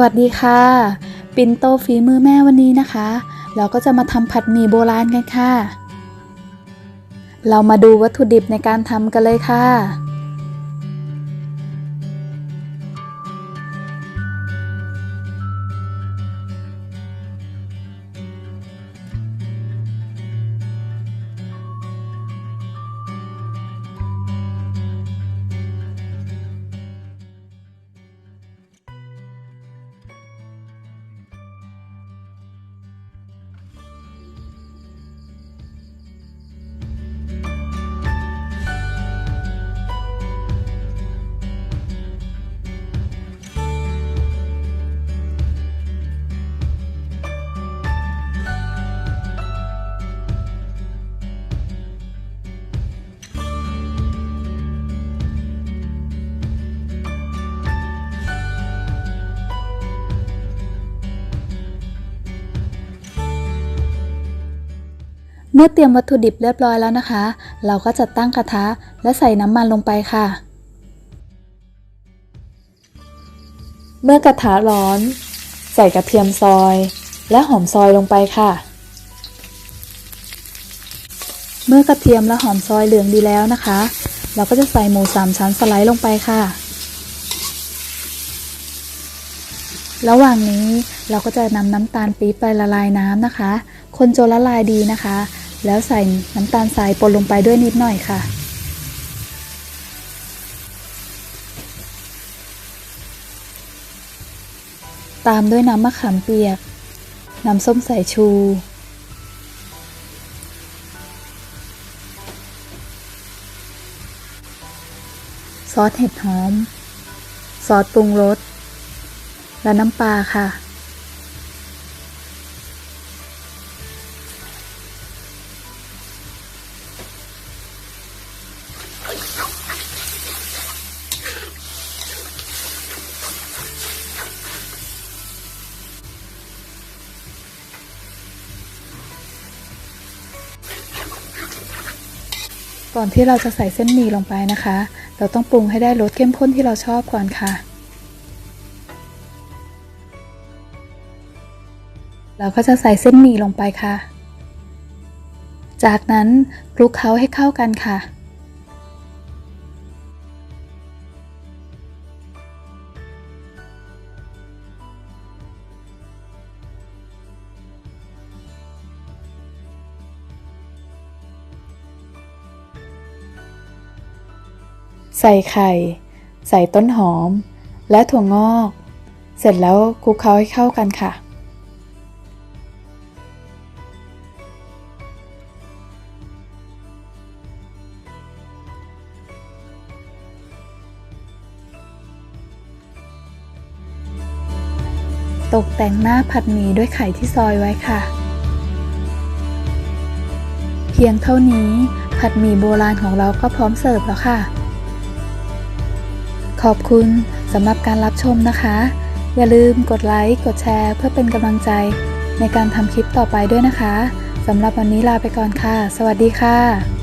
วัสดีค่ะ ปินโตฝีมือแม่วันนี้นะคะ เราก็จะมาทำผัดหมี่โบราณกันค่ะ เรามาดูวัตถุดิบในการทำกันเลยค่ะ เมื่อเตรียมวัตถุดิบเรียบร้อยแล้วนะคะ เราก็จะตั้งกระทะและใส่น้ำมันลงไปค่ะ เมื่อกระทะร้อน ใส่กระเทียมซอย และหอมซอยลงไปค่ะ เมื่อกระเทียมและหอมซอยเหลืองดีแล้วนะคะ เราก็จะใส่หมูสามชั้นสไลด์ลงไปค่ะ ระหว่างนี้เราก็จะนำน้ำตาลปี๊บไปละลายน้ำนะคะ คนจนละลายดีนะคะ แล้วใส่น้ำตาลทรายปนลงไปด้วยนิดหน่อยค่ะ ตามด้วยน้ำมะขามเปียก น้ำส้มสายชู ซอสเห็ดหอม ซอสปรุงรส และน้ำปลาค่ะ ก่อนที่เราจะใส่เส้นหมี่ลงไปนะคะ เราต้องปรุงให้ได้รสเข้มข้นที่เราชอบก่อนค่ะ เราก็จะใส่เส้นหมี่ลงไปค่ะ จากนั้นคลุกเคล้าให้เข้ากันค่ะ ใส่ไข่ ใส่ต้นหอม และถั่วงอก เสร็จแล้วคลุกเคล้าให้เข้ากันค่ะ ตกแต่งหน้าผัดหมี่ด้วยไข่ที่ซอยไว้ค่ะ เพียงเท่านี้ผัดหมี่โบราณของเราก็พร้อมเสิร์ฟแล้วค่ะ ขอบคุณสำหรับการรับชมนะคะ อย่าลืมกดไลค์ กดแชร์ เพื่อเป็นกำลังใจในการทำคลิปต่อไปด้วยนะคะสำหรับวันนี้ลาไปก่อนค่ะ สวัสดีค่ะ